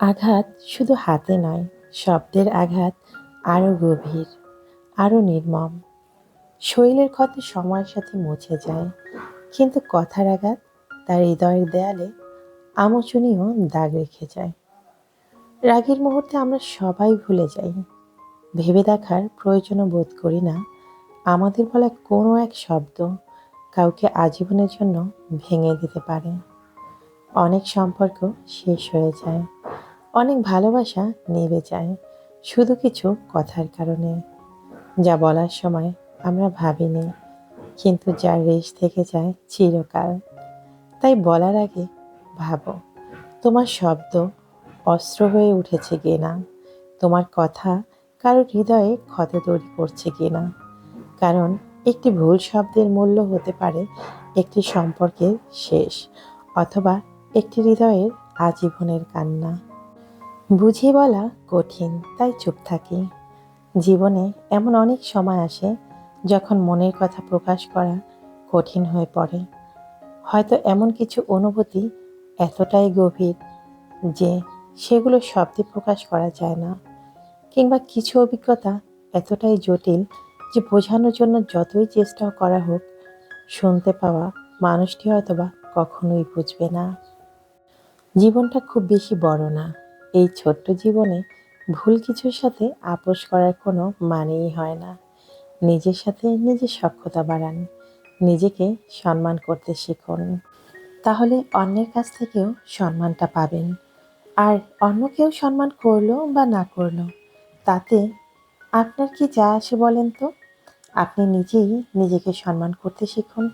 আঘাত শুধু হাতে নয়, শব্দের আঘাত আরও গভীর, আরও নির্মম। শৈলের ক্ষত সময়ের সাথে মুছে যায়, কিন্তু কথার আঘাত তার হৃদয়ের দেয়ালে আমোচনীয় দাগ রেখে যায়। রাগের মুহূর্তে আমরা সবাই ভুলে যাই। ভেবে দেখার প্রয়োজনও বোধ করি না, আমাদের বলা কোনো এক শব্দ কাউকে আজীবনের জন্য ভেঙে দিতে পারে। অনেক সম্পর্ক শেষ হয়ে যায় অনেক ভালোবাসা নেবে যায় শুধু কিছু কথার কারণে। যা বলার সময় আমরা ভাবিনি, কিন্তু যার রেশ থেকে যায় চিরকাল। তাই বলার আগে ভাবো, তোমার শব্দ অস্ত্র হয়ে উঠেছে কিনা? তোমার কথা কারোর হৃদয়ে ক্ষত তৈরি করছে কিনা? কারণ একটি ভুল শব্দের মূল্য হতে পারে একটি সম্পর্কের শেষ, অথবা একটি হৃদয়ের আজীবনের কান্না। বুঝিয়ে বলা কঠিন, তাই চুপ থাকি। জীবনে এমন অনেক সময় আসে যখন মনের কথা প্রকাশ করা কঠিন হয়ে পড়ে। হয়তো এমন কিছু অনুভূতি এতটাই গভীর যে সেগুলো শব্দে প্রকাশ করা যায় না, কিংবা কিছু অভিজ্ঞতা এতটাই জটিল যে বোঝানোর জন্য যতই চেষ্টা করা হোক, শুনতে পাওয়া মানুষটি হয়তোবা কখনোই বুঝবে না। জীবনটা খুব বেশি বড় না। এই ছোট্ট জীবনে ভুল কিছুর সাথে আপোষ করার কোনো মানেই হয় না। নিজের সাথে নিজের সক্ষতা বাড়ান, নিজেকে সম্মান করতে শিখুন। তাহলে অন্যের কাছ থেকেও সম্মানটা পাবেন। আর অন্য কেউ সম্মান করল বা না করল, তাতে আপনার কি যা আসে বলেন তো? আপনি নিজেই নিজেকে সম্মান করতে শিখুন।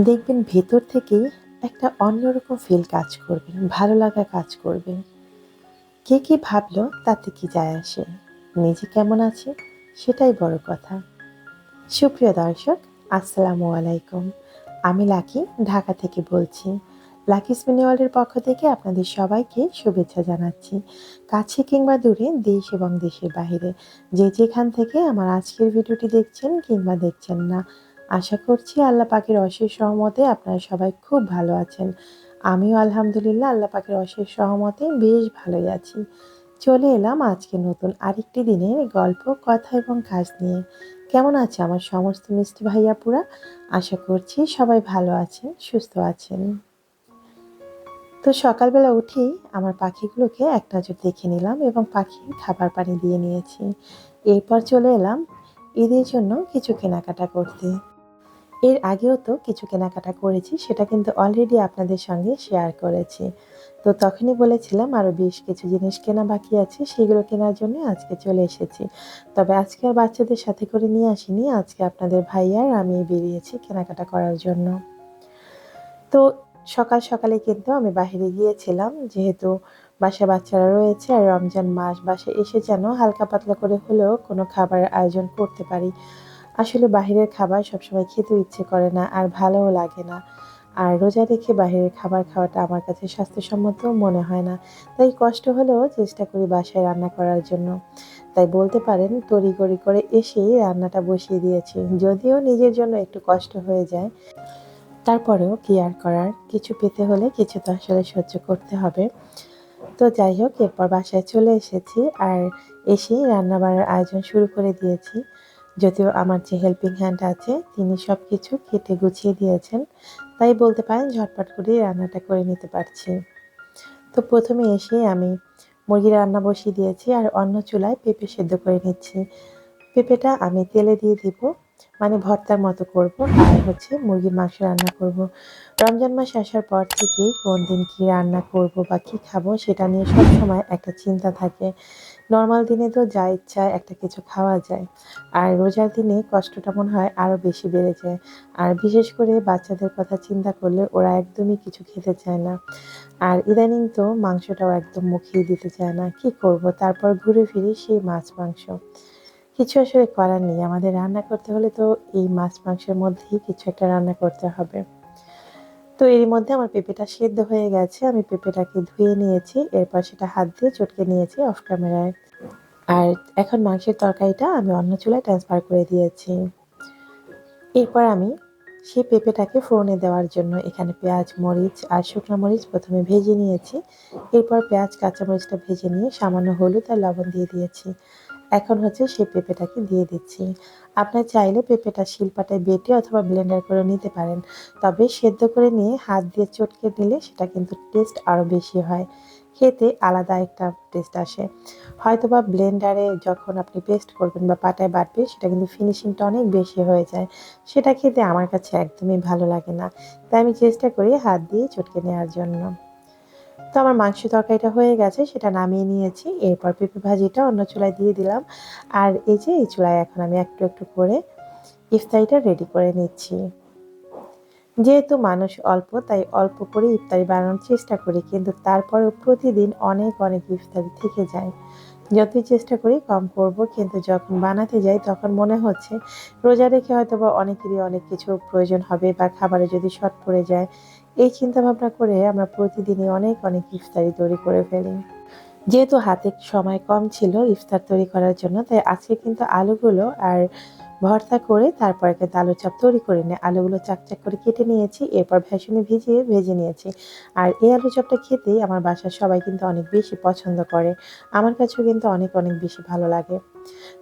দেখবেন ভেতর থেকেই একটা অন্যরকম ফিল কাজ করবে, ভালো লাগা কাজ করবে। কে কি ভাবলো তাতে কি যায় আসে? নিজে কেমন আছে? সেটাই বড় কথা। সুপ্রিয় দর্শক, আসসালামু আলাইকুম। আমি লাকি, ঢাকা থেকে বলছি। লাকি স্পিনিওয়ালের পক্ষ থেকে আপনাদের সবাইকে শুভেচ্ছা জানাচ্ছি। কাছে কিংবা দূরে, দেশ এবং দেশের বাইরে যে যেখান থেকে আমার আজকের ভিডিওটি দেখছেন কিংবা দেখছেন না, আশা করছি আল্লাহ পাকের অশেষ সহমতে আপনারা সবাই খুব ভালো আছেন। আমিও আলহামদুলিল্লাহ আল্লাহ পাখির অশেষ সহমতে বেশ ভালোই আছি। চলে এলাম আজকে নতুন আরেকটি দিনের গল্প, কথা এবং কাজ নিয়ে। কেমন আছে আমার সমস্ত মিষ্টি ভাইয়াপুরা? আশা করছি সবাই ভালো আছেন, সুস্থ আছেন। তো সকালবেলা উঠেই আমার পাখিগুলোকে এক নজর দেখে নিলাম এবং পাখির খাবার পানি দিয়ে নিয়েছি। এরপর চলে এলাম ঈদের জন্য কিছু কেনাকাটা করতে। এর আগেও তো কিছু কেনাকাটা করেছি, সেটা কিন্তু অলরেডি আপনাদের সঙ্গে শেয়ার করেছি। তো তখনই বলেছিলাম আরও বেশ কিছু জিনিস কেনা বাকি আছে, সেগুলো কেনার জন্য আজকে চলে এসেছি। তবে আজকে আর বাচ্চাদের সাথে করে নিয়ে আসিনি, আজকে আপনাদের ভাইয়ার আমি বেরিয়েছি কেনাকাটা করার জন্য। তো সকাল সকালে কিন্তু আমি বাহিরে গিয়েছিলাম, যেহেতু বাসা বাচ্চারা রয়েছে আর রমজান মাস, বাসায় এসে যেন হালকা পাতলা করে হলেও কোনো খাবারের আয়োজন করতে পারি। আসলে বাহিরের খাবার সবসময় খেতে ইচ্ছে করে না আর ভালোও লাগে না। আর রোজা রেখে বাহিরের খাবার খাওয়াটা আমার কাছে স্বাস্থ্যসম্মত মনে হয় না। তাই কষ্ট হলেও চেষ্টা করি বাসায় রান্না করার জন্য। তাই বলতে পারেন তড়িগড়ি করে এসেই রান্নাটা বসিয়ে দিয়েছি। যদিও নিজের জন্য একটু কষ্ট হয়ে যায়। তারপরেও কি আর করার? কিছু পেতে হলে কিছু তো আসলে সহ্য করতে হবে। তো যাই হোক, এরপর বাসায় চলে এসেছি আর এসেই রান্নাবাড়ার আয়োজন শুরু করে দিয়েছি। যদিও আমার যে হেল্পিং হ্যান্ড আছে, তিনি সব কিছু কেটে গুছিয়ে দিয়েছেন। তাই বলতে পারেন ঝটপট করে রান্নাটা করে নিতে পারছি। তো প্রথমে এসে আমি মুরগির রান্না বসিয়ে দিয়েছি আর অন্য চুলায় পেঁপে সেদ্ধ করে নিচ্ছি। পেঁপেটা আমি তেলে দিয়ে দিব মানে ভর্তার মতো করব। আর হচ্ছে মুরগির মাংস রান্না করব। রমজান মাস আসার পর থেকেই কোন দিন কী রান্না করব বা কী খাব সেটা নিয়ে সব সময় একটা চিন্তা থাকে। নর্মাল দিনে তো যা ইচ্ছা, একটা কিছু খাওয়া যায়। আর রোজার দিনে কষ্টটা মনে হয় আরও বেশি বেড়ে যায়। আর বিশেষ করে বাচ্চাদের কথা চিন্তা করলে ওরা একদমই কিছু খেতে চায় না। আর ইদানিং তো মাংসটাও একদম মুখিয়ে দিতে চায় না। কি করব? তারপর ঘুরে ফিরে সেই মাছ মাংস। কিছু আসলে করার নেই। আমাদের রান্না করতে হলে তো এই মাছ মাংসের মধ্যেই কিছু একটা রান্না করতে হবে। তো এর মধ্যে আমার পেঁপেটা সেদ্ধ হয়ে গেছে। আমি পেঁপেটাকে ধুয়ে নিয়েছি, এরপর সেটা হাত দিয়ে চটকে নিয়েছি অফ ক্যামেরায় আর এখন মাংসের তরকারিটা আমি অন্য চুলায় ট্রান্সফার করে দিয়েছি। এরপর আমি সেই পেঁপেটাকে ফোড়নে দেওয়ার জন্য এখানে পেঁয়াজ, মরিচ আর শুকনো মরিচ প্রথমে ভেজে নিয়েছি। এরপর পেঁয়াজ, কাঁচামরিচটা ভেজে নিয়ে সামান্য হলুদ আর লবণ দিয়ে দিয়েছি। এখন হচ্ছে সেই পেঁপেটাকে দিয়ে দিচ্ছি। আপনার চাইলে পেঁপেটা শিলপাটায় বেটে অথবা ব্লেন্ডার করে নিতে পারেন। তবে সেদ্ধ করে নিয়ে হাত দিয়ে চটকে নিলে সেটা কিন্তু টেস্ট আরও বেশি হয়। খেতে আলাদা একটা টেস্ট আসে। হয়তোবা ব্লেন্ডারে যখন আপনি পেস্ট করবেন বা পাটায় বাটবেন সেটা কিন্তু ফিনিশিংটা অনেক বেশি হয়ে যায়। সেটা খেতে আমার কাছে একদমই ভালো লাগে না। তাই আমি চেষ্টা করি হাত দিয়ে চটকে নেওয়ার জন্য। তো আমার মাংস তরকারিটা হয়ে গেছে, সেটা নামিয়ে নিয়েছি। এরপর পেঁপে ভাজিটা অন্য চুলায় দিয়ে দিলাম। আর এই যে, এই চুলায় এখন আমি একটু একটু করে ইফতারিটা রেডি করে নিচ্ছি। যেহেতু মানুষ অল্প, তাই অল্প করে ইফতারি বানানোর চেষ্টা করি, কিন্তু তারপরেও প্রতিদিন অনেক অনেক ইফতারি থেকে যায়। যতই চেষ্টা করি, কম করব, কিন্তু যখন বানাতে যাই, তখন মনে হচ্ছে, রোজা রেখে হয়তো বা অনেকেরই অনেক কিছু প্রয়োজন হবে বা খাবারে যদি শর্ট পড়ে যায় এই চিন্তা ভাবনা করে আমরা প্রতিদিনই অনেক অনেক ইফতারি তৈরি করে ফেলি। যেহেতু হাতে সময় কম ছিল ইফতার তৈরি করার জন্য, তাই আজকে কিন্তু আলুগুলো আর ভর্তা করে তারপরে কিন্তু আলু চপ তৈরি করে নিয়ে আলুগুলো চাকচাক করে কেটে নিয়েছি, এরপর ভেসনে ভিজিয়ে ভেজে নিয়েছি। আর এই আলু চপটা খেতেই আমার বাসার সবাই কিন্তু অনেক বেশি পছন্দ করে। আমার কাছেও কিন্তু অনেক অনেক বেশি ভালো লাগে।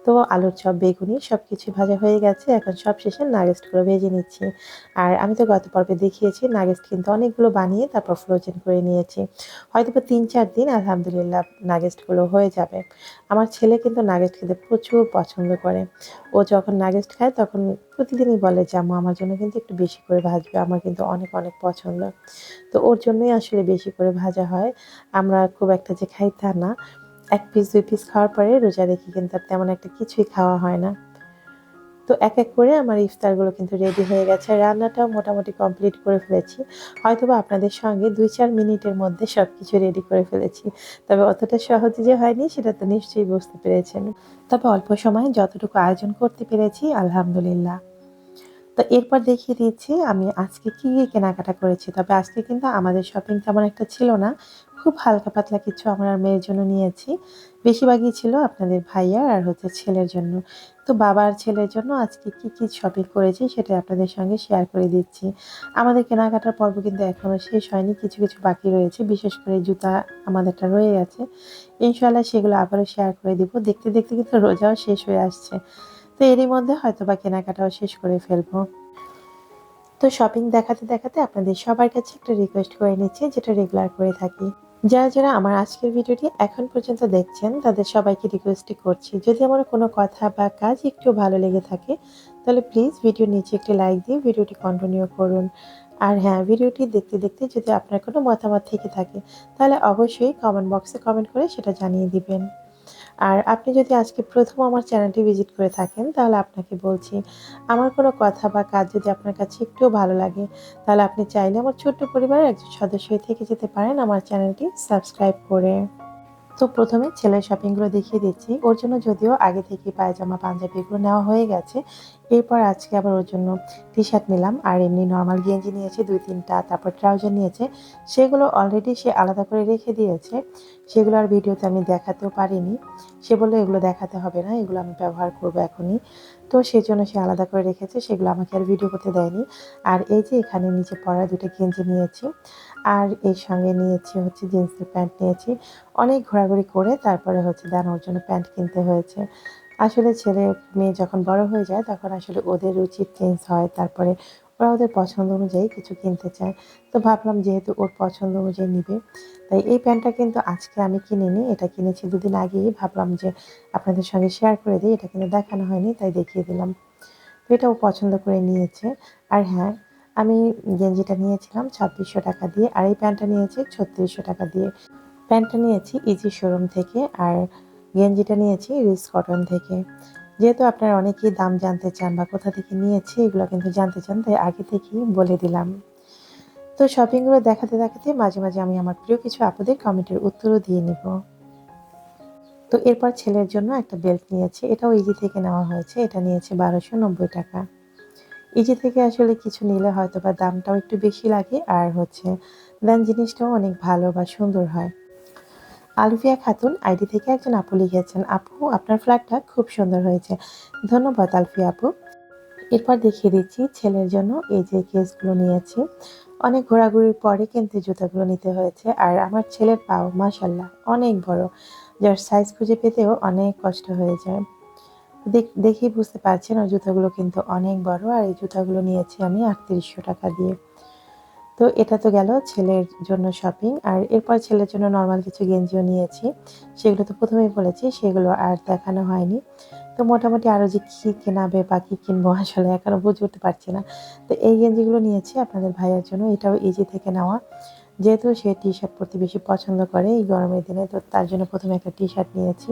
তো আলুর চপ, বেগুনি সব কিছু ভাজা হয়ে গেছে। এখন সব শেষে নাগেস্টগুলো ভেজে নিচ্ছি। আর আমি তো গত পর্বে দেখিয়েছি নাগেস্ট কিন্তু অনেকগুলো বানিয়ে তারপর ফ্রোজেন করে নিয়েছি। হয়তো বা তিন চার দিন আলহামদুলিল্লাহ নাগেস্টগুলো হয়ে যাবে। আমার ছেলে কিন্তু নাগেস্ট খেতে প্রচুর পছন্দ করে। ও যখন নাগেস্ট খায় তখন প্রতিদিনই বলে যে, আম্মু, আমার জন্য কিন্তু একটু বেশি করে ভাজবে, আমার কিন্তু অনেক অনেক পছন্দ। তো ওর জন্যই আসলে বেশি করে ভাজা হয়। আমরা খুব একটা যে খাই তা না। এক পিস দুই পিস খাওয়ার পরে রোজা রেখে কিন্তু আর তেমন একটা কিছুই খাওয়া হয় না। তো এক এক করে আমার ইফতারগুলো কিন্তু রেডি হয়ে গেছে। রান্নাটাও মোটামুটি কমপ্লিট করে ফেলেছি। হয়তোবা আপনাদের সঙ্গে দুই চার মিনিটের মধ্যে সব কিছু রেডি করে ফেলেছি। তবে অতটা সহজে যে হয়নি, সেটা তো নিশ্চয়ই বুঝতে পেরেছেন। তবে অল্প সময়ে যতটুকু আয়োজন করতে পেরেছি, আলহামদুলিল্লাহ। তো এরপর দেখিয়ে দিচ্ছি আমি আজকে কী কেনাকাটা করেছি। তবে আজকে কিন্তু আমাদের শপিং তেমন একটা ছিল না। খুব হালকা পাতলা কিছু আমার মেয়ের জন্য নিয়েছি। বেশিরভাগই ছিল আপনাদের ভাইয়ার আর হচ্ছে ছেলের জন্য। তো বাবার ছেলের জন্য আজকে কি কি শপিং করেছি সেটা আপনাদের সঙ্গে শেয়ার করে দিচ্ছি। আমাদের কেনাকাটার পর্ব কিন্তু এখনও শেষ হয়নি, কিছু কিছু বাকি রয়েছে। বিশেষ করে জুতা আমাদেরটা রয়ে গেছে। ইনশাল্লাহ সেগুলো আবারও শেয়ার করে দিব। দেখতে দেখতে কিন্তু রোজাও শেষ হয়ে আসছে। তো এরই মধ্যে হয়তো বা কেনাকাটাও শেষ করে ফেলব। তো শপিং দেখাতে দেখাতে আপনাদের সবার কাছে একটা রিকোয়েস্ট করে নিচ্ছি, যেটা রেগুলার করে থাকি। যারা যারা আমার আজকের ভিডিওটি এখন পর্যন্ত দেখছেন, তাদের সবাইকে রিকোয়েস্টই করছি, যদি আমার কোনো কথা বা কাজ একটু ভালো লেগে থাকে, তাহলে প্লিজ ভিডিও নিচে একটি লাইক দিয়ে ভিডিওটি কন্টিনিউ করুন। আর হ্যাঁ ভিডিওটি দেখতে দেখতে যদি আপনার কোনো মতামত থেকে থাকে, তাহলে অবশ্যই কমেন্ট বক্সে কমেন্ট করে সেটা জানিয়ে দিবেন। আর আপনি যদি আজকে প্রথম আমার চ্যানেলটি ভিজিট করে থাকেন, তাহলে আপনাকে বলছি, আমার কোনো কথা বা কাজ যদি আপনার কাছে একটুও ভালো লাগে, তাহলে আপনি চাইলে আমার ছোট্ট পরিবারের একজন সদস্য থেকে যেতে পারেন আমার চ্যানেলটি সাবস্ক্রাইব করে। তো প্রথমে ছেলের শপিংগুলো দেখিয়ে দিচ্ছি। ওর জন্য যদিও আগে থেকে পায়জামা, পাঞ্জাবিগুলো নেওয়া হয়ে গেছে। এরপর আজকে আবার ওর জন্য টি শার্ট নিলাম। আর এমনি নর্মাল গেঞ্জি নিয়েছে, দুই তিনটা, তারপর ট্রাউজার নিয়েছে। সেগুলো অলরেডি সে আলাদা করে রেখে দিয়েছে। সেগুলো আর ভিডিওতে আমি দেখাতেও পারিনি। সে বলল, এগুলো দেখাতে হবে না, এগুলো আমি ব্যবহার করব এখনই। তো সেই জন্য সে আলাদা করে রেখেছে, সেগুলো আমাকে আর ভিডিও করতে দেয়নি। আর এই যে এখানে নিচে পরা দুটো গেঞ্জি নিয়েছি, আর এর সঙ্গে নিয়েছি হচ্ছে জিন্সের প্যান্ট নিয়েছি। অনেক ঘোরাঘুরি করে তারপরে হচ্ছে দেন ওর জন্য প্যান্ট কিনতে হয়েছে। আসলে ছেলে মেয়ে যখন বড় হয়ে যায়, তখন আসলে ওদের উচিত চেঞ্জ হয়। তারপরে ওরা ওদের পছন্দ অনুযায়ী কিছু কিনতে চায়। তো ভাবলাম যেহেতু ওর পছন্দ অনুযায়ী নিবে, তাই এই প্যান্টটা কিন্তু আজকে আমি কিনে কিনিনি, এটা কিনেছি দুদিন আগেই। ভাবলাম যে আপনাদের সঙ্গে শেয়ার করে দিই, এটা কিন্তু দেখানো হয়নি, তাই দেখিয়ে দিলাম। তো এটাও পছন্দ করে নিয়েছে। আর হ্যাঁ আমি গেঞ্জিটা নিয়েছিলাম ছাব্বিশশো টাকা দিয়ে, আর এই প্যান্টটা নিয়েছি ছত্রিশশো টাকা দিয়ে। প্যান্টটা নিয়েছি ইজি শোরুম থেকে, আর গেঞ্জিটা নিয়েছি রিস কটন থেকে। যেহেতু আপনারা অনেকেই দাম জানতে চান বা কোথা থেকে নিয়েছি, এগুলো কিন্তু জানতে চান, তাই আগে থেকেই বলে দিলাম। তো শপিংগুলো দেখাতে দেখাতে মাঝে মাঝে আমি আমার প্রিয় কিছু আপুদের কমেন্টের উত্তরও দিয়ে নিব। তো এরপর ছেলের জন্য একটা বেল্ট নিয়েছে, এটাও ইজি থেকে নেওয়া হয়েছে, এটা নিয়েছে বারোশো নব্বই টাকা। ইজি থেকে আসলে কিছু নিলে হয়তো বা দামটাও একটু বেশি লাগে, আর হচ্ছে দেন জিনিসটাও অনেক ভালো বা সুন্দর হয়। আলফিয়া খাতুন আইডি থেকে একজন আপু লিখেছেন আপু, আপনার ফ্ল্যাটটা খুব সুন্দর হয়েছে। ধন্যবাদ আলফিয়া আপু। এরপর দেখিয়ে দিচ্ছি ছেলের জন্য এই যে কেসগুলো নিয়েছি। অনেক ঘোরাঘুরির পরে কিন্তু জুতাগুলো নিতে হয়েছে। আর আমার ছেলের পাও মাসাল্লাহ অনেক বড়। যার সাইজ খুঁজে পেতেও অনেক কষ্ট হয়ে যায়। দেখ- বুঝতে পারছেন, ওই জুতাগুলো কিন্তু অনেক বড়। আর এই জুতাগুলো নিয়েছি আমি আটত্রিশশো টাকা দিয়ে। তো এটা তো গেল ছেলের জন্য শপিং আর এরপর ছেলের জন্য নর্মাল কিছু গেঞ্জিও নিয়েছি। সেগুলো তো প্রথমেই বলেছি, সেগুলো আর দেখানো হয়নি। তো মোটামুটি আরও যে কী কেনাবে বা কী কিনবো আসলে এখনও বুঝে উঠতে পারছি না। তো এই গেঞ্জিগুলো নিয়েছি আপনাদের ভাইয়ের জন্য, এটাও ইজি থেকে নেওয়া। যেহেতু সে টি শার্ট পরতে বেশি পছন্দ করে এই গরমের দিনে, তো তার জন্য প্রথমে একটা টি শার্ট নিয়েছি।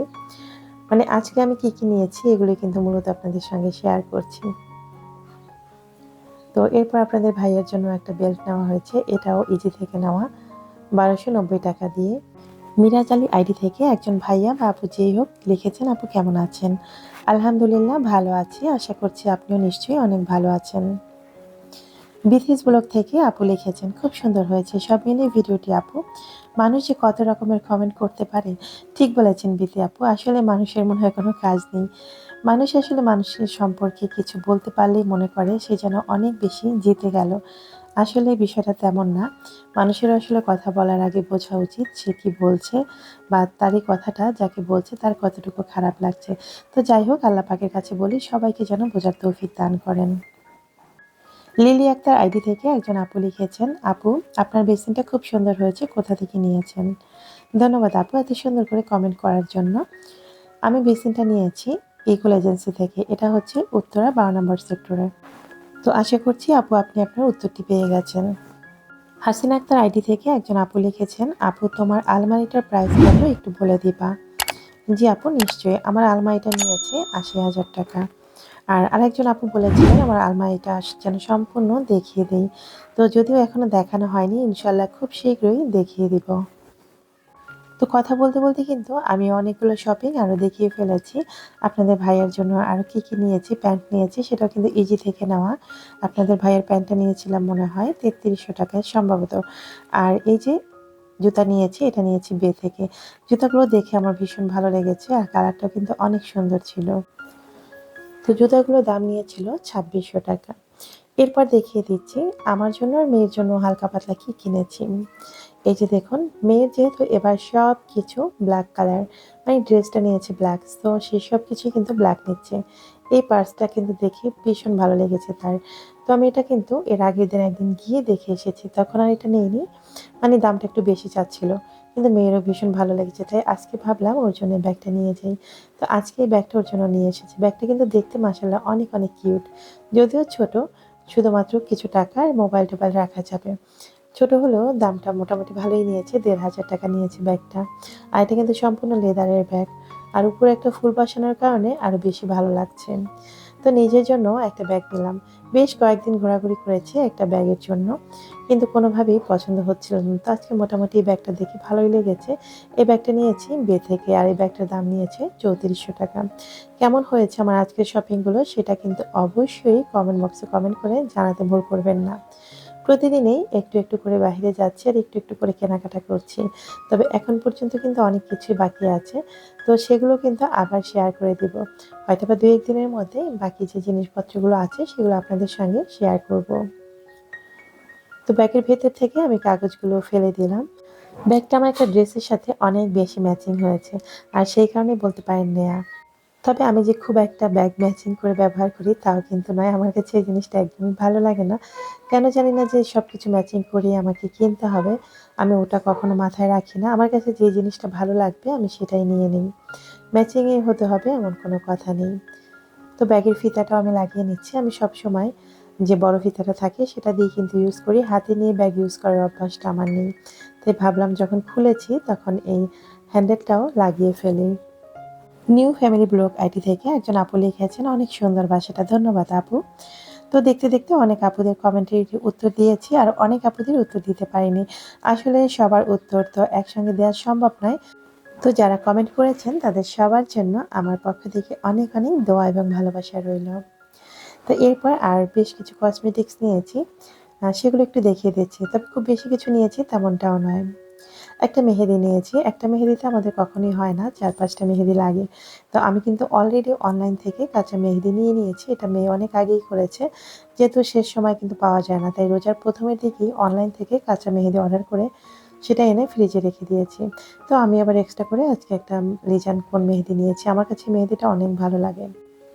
মানে আজকে আমি কি কি নিয়েছি এগুলো কিন্তু মূলত আপনাদের সঙ্গে শেয়ার করছি। তো এরপর আপনাদের ভাইয়ের জন্য একটা বেল্ট নেওয়া হয়েছে। এটাও ইজি থেকে নেওয়া। বারোশো নব্বই টাকা দিয়ে। মিরাজ আলী আইডি থেকে একজন ভাইয়া বা আপু যেই হোক লিখেছেন, আপু কেমন আছেন? আলহামদুলিল্লাহ ভালো আছি। আশা করছি আপনিও নিশ্চয়ই অনেক ভালো আছেন। বিথিস ব্লগ থেকে আপু লিখেছেন, খুব সুন্দর হয়েছে। সব মিলিয়ে ভিডিওটি আপু, মানুষ যে কত রকমের কমেন্ট করতে পারে, ঠিক বলেছেন বিথি আপু। আসলে মানুষের মনে হয় কোনো কাজ নেই। মানুষ আসলে মানুষের সম্পর্কে কিছু বলতে পারলেই মনে করে, সে যেন অনেক বেশি জিতে গেল। আসলে বিষয়টা তেমন না। মানুষের আসলে কথা বলার আগে বোঝা উচিত সে কি বলছে বা তারই কথাটা যাকে বলছে তার কতটুকু খারাপ লাগছে। তো যাই হোক, আল্লাহ পাকের কাছে বলি, সবাইকে যেন বোঝার তৌফিক দান করেন। লিলি আক্তার আইডি থেকে একজন আপু লিখেছেন, আপু, আপনার বেসিনটা খুব সুন্দর হয়েছে, কোথা থেকে নিয়েছেন? ধন্যবাদ আপু এত সুন্দর করে কমেন্ট করার জন্য। আমি বেসিনটা নিয়েছি। ইকুল এজেন্সি থেকে। এটা হচ্ছে উত্তরা বারো নম্বর সেক্টরে। তো আশা করছি আপু, আপনি আপনার উত্তরটি পেয়ে গেছেন। হাসিনা আক্তার আইডি থেকে একজন আপু লিখেছেন, আপু, তোমার আলমারিটার প্রাইস কত একটু বলে দিবা? জি আপু, নিশ্চয়ই। আমার আলমারিটা নিয়েছে আশি হাজার টাকা। আর আরেকজন আপু বলেছিলেন, আমার আলমারিটা যেন সম্পূর্ণ দেখিয়ে দিই। তো যদিও এখনও দেখানো হয়নি ইনশাল্লাহ খুব শীঘ্রই দেখিয়ে দিব। তো কথা বলতে বলতে কিন্তু আমি অনেকগুলো শপিং আরও দেখিয়ে ফেলেছি। আপনাদের ভাইয়ের জন্য আরও কী কী নিয়েছি, প্যান্ট নিয়েছি, সেটাও কিন্তু ইজি থেকে নেওয়া। আপনাদের ভাইয়ের প্যান্টটা নিয়েছিলাম মনে হয় তেত্রিশশো টাকায় সম্ভবত। আর এই যে জুতা নিয়েছি, এটা নিয়েছি বে থেকে। জুতাগুলো দেখে আমার ভীষণ ভালো লেগেছে আর কালারটাও কিন্তু অনেক সুন্দর ছিল। তো জুতাগুলোর দাম নিয়েছিল ছাব্বিশশো টাকা। এরপর দেখিয়ে দিচ্ছি, আমার জন্য আর মেয়ের জন্য হালকা পাতলা কি কিনেছি। এই যে দেখুন, মেয়ের যেহেতু এবার সব কিছু ব্ল্যাক কালার মানে ড্রেসটা নিয়েছে ব্ল্যাক তো সেই সব কিছুই কিন্তু ব্ল্যাক নিচ্ছে। এই পার্সটা কিন্তু দেখে ভীষণ ভালো লেগেছে তার। তো আমি এটা কিন্তু এর আগের দিন একদিন গিয়ে দেখে এসেছি, তখন আর এটা নেইনি মানে দামটা একটু বেশি চাচ্ছিল, কিন্তু মেয়েরও ভীষণ ভালো লেগেছে, তাই আজকে ভাবলাম ওর জন্য ব্যাগটা নিয়ে যাই। তো আজকে এই ব্যাগটা ওর জন্য নিয়ে এসেছি। ব্যাগটা কিন্তু দেখতে মাসাল্লাহ অনেক অনেক কিউট যদিও ছোট শুধুমাত্র কিছু টাকা মোবাইল টোবাইল রাখা যাবে। ছোট হলেও দামটা মোটামুটি ভালোই নিয়েছে, দেড় হাজার টাকা নিয়েছে ব্যাগটা। আর এটা কিন্তু সম্পূর্ণ লেদারের ব্যাগ আর উপরে একটা ফুল বসানোর কারণে আরও বেশি ভালো লাগছে। তো নিজের জন্য একটা ব্যাগ নিলাম। বেশ কয়েকদিন ঘোরাঘুরি করেছে একটা ব্যাগের জন্য, কিন্তু কোনোভাবেই পছন্দ হচ্ছিল না। তো আজকে মোটামুটি এই ব্যাগটা দেখে ভালোই লেগেছে। এই ব্যাগটা নিয়েছি বে থেকে, আর এই ব্যাগটার দাম নিয়েছে চৌত্রিশশো টাকা। কেমন হয়েছে আমার আজকের শপিংগুলো সেটা কিন্তু অবশ্যই কমেন্ট বক্সে কমেন্ট করে জানাতে ভুল করবেন না। প্রতিদিনেই একটু একটু করে বাইরে যাচ্ছি আর একটু একটু করে কেনাকাটা করছি। তবে এখন পর্যন্ত কিন্তু অনেক কিছুই বাকি আছে। তো সেগুলো কিন্তু আবার শেয়ার করে দিব। হয়তো বা দু একদিনের মধ্যে বাকি যে জিনিসপত্রগুলো আছে সেগুলো আপনাদের সঙ্গে শেয়ার করব। তো ব্যাগের ভেতর থেকে আমি কাগজগুলো ফেলে দিলাম। ব্যাগটা আমার একটা ড্রেসের সাথে অনেক বেশি ম্যাচিং হয়েছে। আর সেই কারণে বলতে পারেন নেয়া। তবে আমি যে খুব একটা ব্যাগ ম্যাচিং করে ব্যবহার করি তাও কিন্তু নয়। আমার কাছে এই জিনিসটা একদমই ভালো লাগে না। কেন জানি না যে সব কিছু ম্যাচিং করে আমাকে কিনতে হবে। আমি ওটা কখনো মাথায় রাখি না। আমার কাছে যে জিনিসটা ভালো লাগবে আমি সেটাই নিয়ে নিই। ম্যাচিংয়ে হতে হবে এমন কোনো কথা নেই। তো ব্যাগের ফিতাটাও আমি লাগিয়ে নিচ্ছি। আমি সব সময় যে বড় ফিতাটা থাকে সেটা দিয়ে কিন্তু ইউজ করি। হাতে নিয়ে ব্যাগ ইউজ করার অভ্যাসটা আমার নেই। তাই ভাবলাম যখন খুলেছি তখন এই হ্যান্ডেলটাও লাগিয়ে ফেলি। নিউ ফ্যামিলি ব্লগ আইটি থেকে একজন আপু লিখেছেন, অনেক সুন্দর বাসাটা, ধন্যবাদ আপু। তো দেখতে দেখতে অনেক আপুদের কমেন্টের উত্তর দিয়েছি আর অনেক আপুদের উত্তর দিতে পারিনি। আসলে সবার উত্তর তো একসঙ্গে দেওয়া সম্ভব নয়। তো যারা কমেন্ট করেছেন, তাদের সবার জন্য আমার পক্ষ থেকে অনেক অনেক দোয়া এবং ভালোবাসা রইল। তো এরপর আর বেশ কিছু কসমেটিক্স নিয়েছি। সেগুলো একটু দেখিয়ে দিচ্ছি। তবে খুব বেশি কিছু নিয়েছি তেমনটাও নয়। একটা মেহেদি নিয়েছি। একটা মেহেদিতে আমাদের কখনোই হয় না, চার পাঁচটা মেহেদি লাগে। তো আমি কিন্তু অলরেডি অনলাইন থেকে কাঁচা মেহেদি নিয়ে নিয়েছি। এটা মেয়ে অনেক আগেই করেছে, যেহেতু শেষ সময় কিন্তু পাওয়া যায় না। তাই রোজার প্রথমের দিকেই অনলাইন থেকে কাঁচা মেহেদি অর্ডার করে সেটা এনে ফ্রিজে রেখে দিয়েছি। তো আমি আবার এক্সট্রা করে আজকে একটা লিজান কোন মেহেদি নিয়েছি। আমার কাছে মেহেদিটা অনেক ভালো লাগে।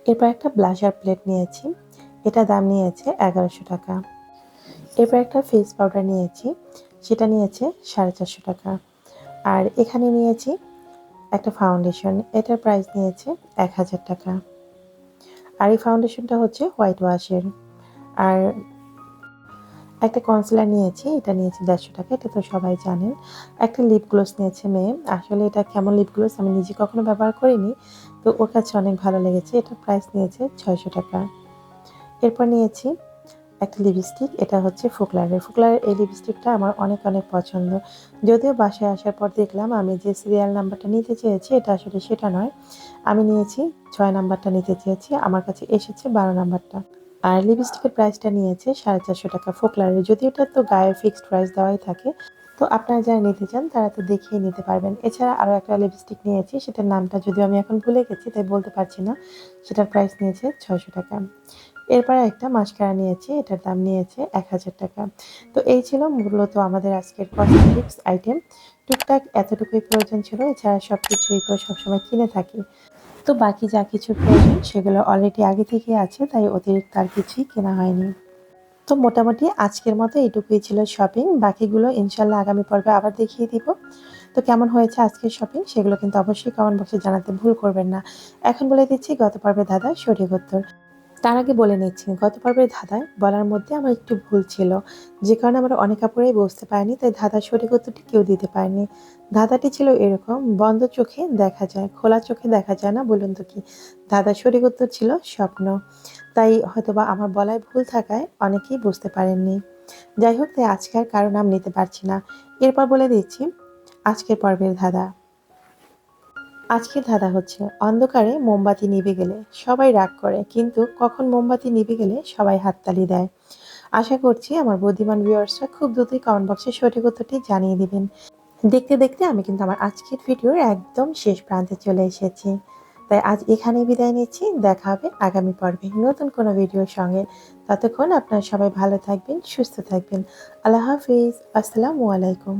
এরপর একটা ব্লাশার প্লেট নিয়েছি। এটা দাম নিয়েছে এগারোশো টাকা। এরপর একটা ফেস পাউডার নিয়েছি। সেটা নিয়েছে সাড়ে চারশো টাকা। আর এখানে নিয়েছি একটা ফাউন্ডেশন এটার প্রাইস নিয়েছে এক হাজার টাকা। আর এই ফাউন্ডেশনটা হচ্ছে হোয়াইট ওয়াশের আর একটা কনসিলার নিয়েছি, এটা নিয়েছি দেড়শো টাকা, এটা তো সবাই জানেন। একটা লিপ গ্লোস নিয়েছে মেয়ে, আসলে এটা কেমন লিপ গ্লোস আমি নিজে কখনো ব্যবহার করিনি, তো ওর কাছে অনেক ভালো লেগেছে এটা প্রাইস নিয়েছে ছয়শো টাকা। এরপর নিয়েছি একটা লিপস্টিক এটা হচ্ছে ফুকলারের ফুকলারের এই লিপস্টিকটা আমার অনেক অনেক পছন্দ। যদিও বাসায় আসার পর দেখলাম আমি যে সিরিয়াল নাম্বারটা নিতে চেয়েছি, এটা আসলে সেটা নয়। আমি নিয়েছি, ছয় নাম্বারটা নিতে চেয়েছি, আমার কাছে এসেছে বারো নাম্বারটা আর লিপস্টিকের প্রাইসটা নিয়েছে সাড়ে চারশো টাকা ফোকলারের যদি ওটা তো গায়ে ফিক্সড প্রাইস দেওয়াই থাকে, তো আপনারা যারা নিতে চান, তারা তো দেখিয়ে নিতে পারবেন। এছাড়া আরও একটা লিপস্টিক নিয়েছি, সেটার নামটা যদিও আমি এখন ভুলে গেছি, তাই বলতে পারছি না। সেটার প্রাইস নিয়েছে ছয়শো টাকা। এরপরে একটা মাস্কারা নিয়েছি, এটার দাম নিয়েছে এক হাজার টাকা। তো এই ছিল মূলত আমাদের আজকের কসমেটিক্স আইটেম টুকটাক এতটুকুই প্রয়োজন ছিল, এছাড়া সব কিছুই তো সবসময় কিনে থাকি। তো বাকি যা কিছু প্রয়োজন, সেগুলো অলরেডি আগে থেকে আছে, তাই অতিরিক্ত আর কিছুই কেনা হয়নি। তো মোটামুটি আজকের মতো এইটুকুই ছিল শপিং বাকিগুলো ইনশাল্লাহ আগামী পর্বে আবার দেখিয়ে দিব। তো কেমন হয়েছে আজকের শপিং সেগুলো কিন্তু অবশ্যই কমেন্ট বক্সে জানাতে ভুল করবেন না। এখন বলে দিচ্ছি, গত পর্বে দাদা উত্তর। তার আগে বলে নিচ্ছি, গত পর্বের ধাঁধায় বলার মধ্যে আমার একটু ভুল ছিল। যে কারণে আমরা অনেক কাপড়েই বুঝতে পারিনি, তাই ধাঁধার সঠিক উত্তরটি কেউ দিতে পারেনি। ধাঁধাটি ছিল এরকম, বন্ধ চোখে দেখা যায়, খোলা চোখে দেখা যায় না, বলুন তো কি? ধাঁধার সঠিক উত্তর ছিল স্বপ্ন। তাই হয়তোবা আমার বলায় ভুল থাকায় অনেকেই বুঝতে পারেননি। যাই হোক, তাই আজকে আর কারও নাম নিতে পারছি না। এরপর বলে দিচ্ছি, আজকের পর্বের ধাঁধা। আজকের ধাঁধা হচ্ছে। অন্ধকারে মোমবাতি নিভে গেলে সবাই রাগ করে, কিন্তু কখন মোমবাতি নিভে গেলে সবাই হাততালি দেয়। আশা করছি আমার বুদ্ধিমান ভিউয়ার্সরা খুব দ্রুতই কমেন্ট বক্সে সঠিক উত্তরটি জানিয়ে দিবেন। দেখতে দেখতে আমি কিন্তু আমার আজকের ভিডিওর একদম শেষ প্রান্তে চলে এসেছি। তাই আজ এখানেই বিদায় নিচ্ছি। দেখা হবে আগামী পর্বে নতুন কোনো ভিডিওর সঙ্গে। ততক্ষণ আপনারা সবাই ভালো থাকবেন, সুস্থ থাকবেন। আল্লাহ হাফিজ। আসসালামু আলাইকুম।